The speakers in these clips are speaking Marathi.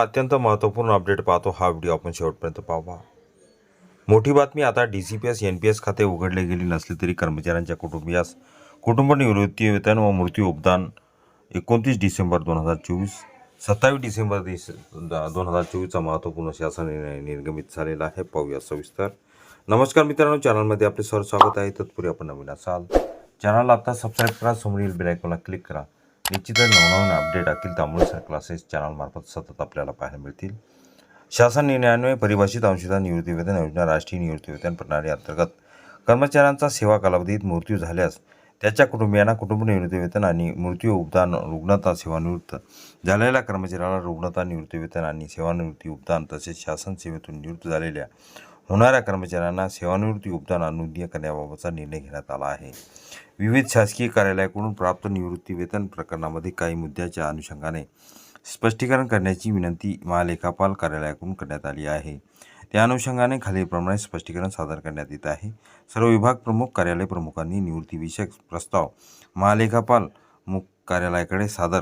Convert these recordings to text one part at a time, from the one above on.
अत्यंत महत्त्वपूर्ण अपडेट पाहतो. हा व्हिडिओ आपण शेवटपर्यंत पाहा मोठी बातमी आता D C P S N P S खाते उघडले गेले नसले तरी कर्मचाऱ्यांच्या कुटुंबियास कुटुंब निवृत्ती वेतन व मृत्यू उपदान एकोणतीस डिसेंबर दोन हजार चोवीस सत्तावीस डिसेंबर दिस दोन हजार चोवीसचा महत्त्वपूर्ण शासन निर्णय निर्गमित झालेला आहे. पाहूया सविस्तर. नमस्कार मित्रांनो चॅनलमध्ये आपले सर स्वागत आहे. तत्पूर्वी आपण नवीन असाल चॅनलला आता सबस्क्राईब करा समोरील बेलायकॉनला क्लिक करा. निश्चितच नवनवीन अपडेट अखिल तांबोळी क्लासेस चॅनलमार्फत सतत आपल्याला पाहायला मिळतील. शासन निर्णयान्वये परिभाषित अंशदान निवृत्तीवेतन योजना राष्ट्रीय निवृत्तीवेतन प्रणाली अंतर्गत कर्मचाऱ्यांचा सेवा कालावधीत मृत्यू झाल्यास त्याच्या कुटुंबियांना कुटुंब निवृत्तीवेतन आणि मृत्यू उपदान रुग्णता सेवानिवृत्त झालेल्या कर्मचाऱ्याला रुग्णता निवृत्तीवेतन आणि सेवानिवृत्ती उपदान तसेच शासन सेवेतून निवृत्त झालेल्या होणाऱ्या कर्मचाऱ्यांना सेवानिवृत्ती उपदान अनुज्ञेय करण्याबाबतचा निर्णय घेण्यात आला आहे. विविध शासकीय कार्यालयाकडून प्राप्त निवृत्ती वेतन प्रकरणामध्ये काही मुद्द्याच्या अनुषंगाने स्पष्टीकरण करण्याची विनंती महालेखापाल कार्यालयाकडून करण्यात आली आहे. त्या अनुषंगाने खालीलप्रमाणे स्पष्टीकरण सादर करण्यात येत आहे. सर्व विभाग प्रमुख कार्यालय प्रमुखांनी निवृत्तीविषयक प्रस्ताव महालेखापाल मुख कार्यालयाकडे सादर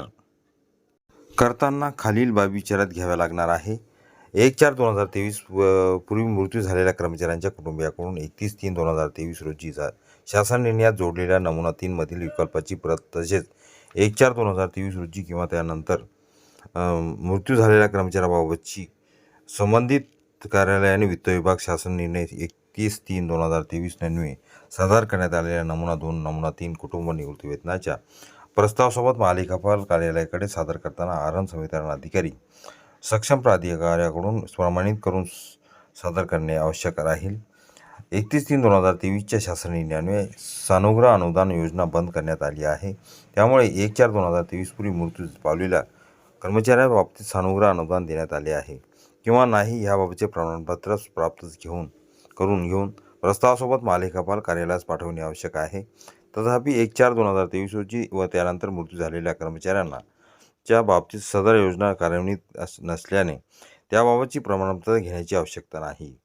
करताना खालील बाबी विचारात घ्याव्या लागणार आहे. एक चार दोन हजार तेवीस पूर्वी मृत्यू झालेल्या कर्मचाऱ्यांच्या कुटुंबियाकडून एकतीस तीन दोन हजार तेवीस रोजी जा शासन निर्णयात जोडलेल्या नमुना तीनमधील विकल्पाची प्रत तसेच एक चार दोन हजार तेवीस रोजी किंवा त्यानंतर मृत्यू झालेल्या कर्मचाऱ्याबाबतची संबंधित कार्यालयाने वित्त विभाग शासन निर्णय एकतीस तीन दोन हजार तेवीस नन्वे सादर करण्यात आलेल्या नमुना दोन नमुना तीन कुटुंब निवृत्ती वेतनाच्या प्रस्तावासोबत महालेखापाल कार्यालयाकडे सादर करताना आरण संवितरण अधिकारी सक्षम प्राधिकाऱ्याकडून प्रमाणित करून सादर करणे आवश्यक राहील. एकतीस तीन दोन हजार तेवीसच्या शासन निर्णयान्वये सानुग्रह अनुदान योजना बंद करण्यात आली आहे. त्यामुळे एक चार दोन हजार तेवीस पूर्वी मृत्यू पावलेल्या कर्मचाऱ्याबाबतीत सानुग्रह अनुदान देण्यात आले आहे. किंवा नाही याबाबतचे प्रमाणपत्र प्राप्त घेऊन करून घेऊन प्रस्तावासोबत मालिकापाल कार्यालयास पाठवणे आवश्यक आहे. तथापि एक चार दोन हजार तेवीस रोजी व त्यानंतर मृत्यू झालेल्या कर्मचाऱ्यांना च्या बाबतीत सदर योजना कार्यान्वित अस- नसल्याने त्याबाबतची प्रमाणपत्र घेण्याची आवश्यकता नाही.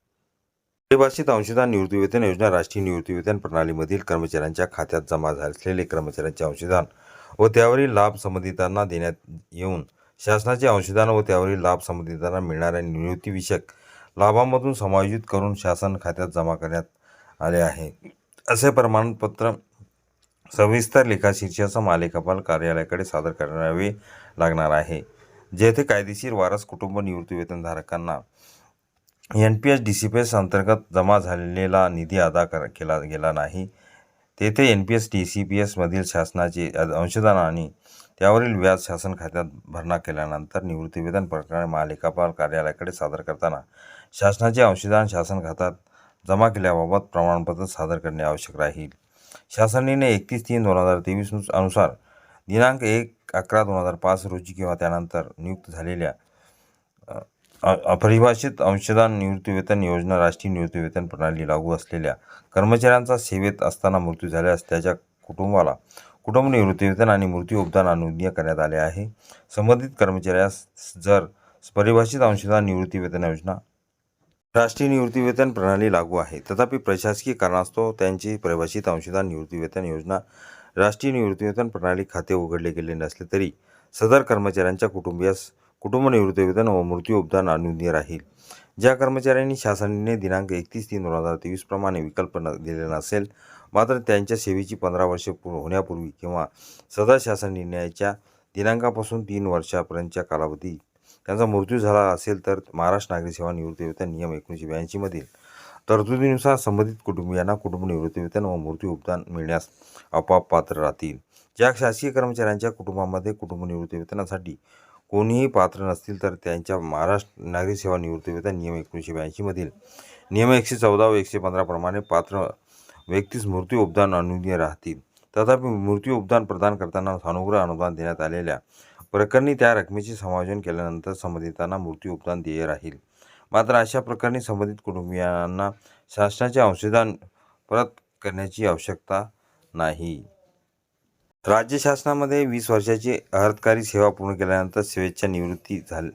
परिभाषित अंशदान निवृत्तीवेतन योजना राष्ट्रीय निवृत्तीवेतन प्रणालीमधील कर्मचाऱ्यांच्या खात्यात जमा झालेले कर्मचाऱ्यांचे अंशदान व त्यावरील लाभ संबंधितांना देण्यात येऊन शासनाचे अंशदान व त्यावरील लाभ संबंधितांना मिळणाऱ्या निवृत्तीविषयक लाभांमधून समायोजित करून शासन खात्यात जमा करण्यात आले आहे. असे प्रमाणपत्र सविस्तर लेखाशीर्षासह मालिकापाल कार्यालयाकडे सादर करावे लागणार आहे. जेथे कायदेशीर वारस कुटुंब निवृत्तीवेतनधारकांना N P S D C P S अंतर्गत जमा झालेला निधी अदा कर केला गेला नाही. तेथे N P S D C P एसमधील शासनाचे अंशदान आणि त्यावरील व्याज शासन खात्यात भरणा केल्यानंतर निवृत्तीवेतन प्रकरण महालेखापाल कार्यालयाकडे सादर करताना शासनाचे अंशदान शासन खात्यात जमा केल्याबाबत प्रमाणपत्र सादर करणे आवश्यक राहील. शासनाने एकतीस तीन दोन हजार तेवीस अनुसार दिनांक एक अकरा दोन हजार पाच रोजी किंवा त्यानंतर नियुक्त झालेल्या अपरिभाषित अंशदान निवृत्तीवेतन योजना राष्ट्रीय निवृत्तीवेतन प्रणाली लागू असलेल्या कर्मचाऱ्यांचा सेवेत असताना मृत्यू झाल्यास त्याच्या कुटुंबाला कुटुंब निवृत्तीवेतन आणि मृत्यू उपदान अनुज्ञ करण्यात आले आहे. संबंधित कर्मचाऱ्यास जर परिभाषित अंशदान निवृत्तीवेतन योजना राष्ट्रीय निवृत्तीवेतन प्रणाली लागू आहे. तथापि प्रशासकीय कारणास्तव त्यांची प्रवासित अंशदान निवृत्तीवेतन योजना राष्ट्रीय निवृत्तीवेतन प्रणाली खाते उघडले गेले नसले तरी सदर कर्मचाऱ्यांच्या कुटुंबियास कुटुंब निवृत्तीवेतन व मृत्यू उपदान अनुज्ञेय राहील. ज्या कर्मचाऱ्यांनी शासनाने दिनांक एकतीस तीन दोन हजार तेवीस प्रमाणे विकल्प न दिले नसेल मात्र त्यांच्या सेवेची पंधरा वर्षे पूर्ण होण्यापूर्वी किंवा सदर शासन निर्णयाच्या दिनांकापासून तीन वर्षापर्यंतच्या कालावधी त्यांचा मृत्यू झाला असेल तर महाराष्ट्र नागरी सेवा निवृत्तीवेतन नियम एकोणीसशे ब्याऐंशीमधील तरतुदीनुसार संबंधित कुटुंबियांना कुटुंब निवृत्तीवेतन व मृत्यू उपदान मिळण्यास आपाप पात्र राहतील. ज्या शासकीय कर्मचाऱ्यांच्या कुटुंबामध्ये कुटुंब निवृत्तीवेतनासाठी कोणीही पात्र नसतील तर त्यांच्या महाराष्ट्र नागरी सेवा निवृत्तीवेतन नियम एकोणीसशे ब्याऐंशीमधील नियम एकशे चौदा व एकशे पंधराप्रमाणे पात्र व्यक्तीस मृत्यू उपदान अनुज्ञेय राहतील. तथापि मृत्यू उपदान प्रदान करताना सानुग्रह अनुदान देण्यात आलेल्या प्रकरणी त्या रकमेचे समायोजन केल्यानंतर संबंधितांना मृत्यू उपदान देय राहील. मात्र अशा प्रकरणी संबंधित कुटुंबियांना शासनाचे अंशदान परत करण्याची आवश्यकता नाही. राज्य शासनामध्ये वीस वर्षाची अर्थकारी सेवा पूर्ण केल्यानंतर सेवेच्या निवृत्ती झाल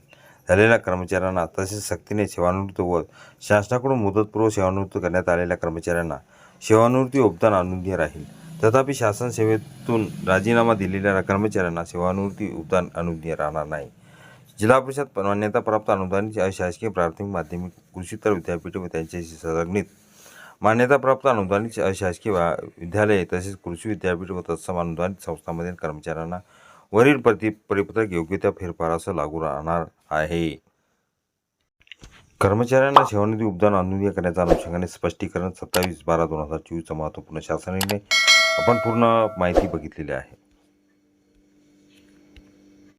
झालेल्या कर्मचाऱ्यांना तसेच सक्तीने सेवानिवृत्त व शासनाकडून मुदतपूर्व सेवानिवृत्त करण्यात आलेल्या कर्मचाऱ्यांना सेवानिवृत्ती उपदान अनुज्ञेय राहील. तथापि शासन सेवेतून राजीनामा दिलेल्या कर्मचाऱ्यांना सेवानिवृत्ती उपदान अनुज्ञ राहणार नाही. जिल्हा परिषद मान्यताप्राप्त अनुदानित अशासकीय प्राथमिक माध्यमिक कृषीतर विद्यापीठ व त्यांच्याशी संलग्नित. मान्यताप्राप्त अनुदानित अशासकीय वा- विद्यालये तसेच कृषी विद्यापीठ व तत्सम अनुदानित संस्थांमधील कर्मचाऱ्यांना वरील प्रति परिपत्रक योग्य त्या फेरफारासह लागू राहणार आहे. कर्मचाऱ्यांना सेवानिधी उपदान अनुदान करण्याच्या अनुषंगाने स्पष्टीकरण सत्तावीस बारा दोन हजार चोवीसचा महत्त्वपूर्ण शासन निर्णय आपण पूर्ण माहिती बघितलेली आहे.